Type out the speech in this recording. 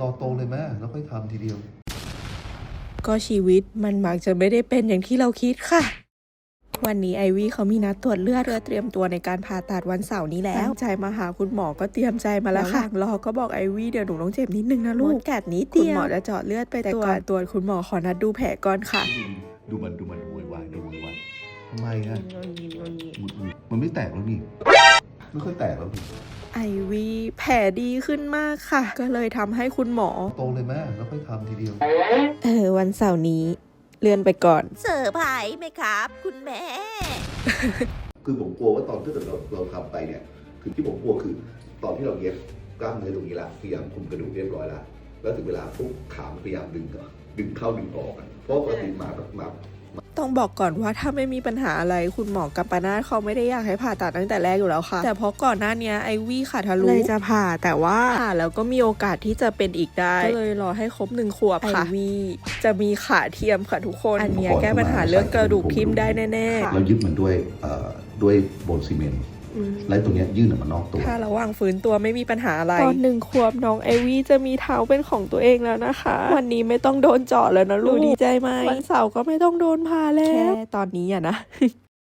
รอโตเลยแม่แล้วค่อยทำทีเดียว ก็ชีวิตมันมักจะไม่ได้เป็นอย่างที่เราคิดค่ะ วันนี้ไอวี่เขามีนัดตรวจเลือดเพื่อเตรียมตัวในการผ่าตัดวันเสาร์นี้แล้วตั้งใจมาหาคุณหมอก็เตรียมใจมาแล้วค่ะรอก็บอกไอวี่เดี๋ยวหนูต้องเจ็บนิดนึงนะลูกกัดนิดเดียวคุณหมอจะเจาะเลือดไปแต่ก่อนตรวจคุณหมอขอนัดดูแผลก่อนค่ะ ดูมันดูมันโวยวายดูโวยวายทำไมอะหงุดหงิดมันไม่แตกแล้วนี่ไม่ค่อยแตกแล้วนี่ ไอวี่แผลดีขึ้นมากค่ะ ก็เลยทำให้คุณหมอโตเลยแม่แล้วค่อยทำทีเดียว เออ วันเสาร์นี้ เลื่อนไปก่อน เซอร์ไพรส์ไหมครับ คุณแม่ คือผมกลัวว่าตอนที่เกิดเราเราทำไปเนี่ย คือที่ผมกลัวคือ ตอนที่เราเย็บกล้ามเนื้อตรงนี้ละพยายามคุมกระดูกเรียบร้อยแล้วแล้วถึงเวลาปุ๊บขามันพยายามดึงก่อนดึงเข้าดึงออกอะเพราะปกติหมาแบบหมา ต้องบอกก่อนว่าถ้าไม่มีปัญหาอะไรคุณหมอกัปปนาทเขาไม่ได้อยากให้ผ่าตัดตั้งแต่แรกอยู่แล้วค่ะ แต่เพราะก่อนหน้าเนี้ยไอวี่ขาดทะลุเลยจะผ่าแต่ว่าผ่าแล้วก็มีโอกาสที่จะเป็นอีกได้ก็เลยรอให้ครบหนึ่งขวบค่ะไอวี่จะมีขาเทียมค่ะทุกคนอันเนี้ยแก้ปัญหาเรื่องกระดูกทิ่มได้แน่ๆเรายึดมันด้วยเอ่อด้วยโบนซีเมนต์ และตรงเนี้ยยื่นออกมานอกตัว ถ้าระหว่างฟื้นตัวไม่มีปัญหาอะไร ตอนหนึ่งขวบน้องไอวี่จะมีเท้าเป็นของตัวเองแล้วนะคะ วันนี้ไม่ต้องโดนเจาะแล้วนะลูกดีใจไหมวันเสาร์ก็ไม่ต้องโดนพาแล้ว แค่ตอนนี้อะนะ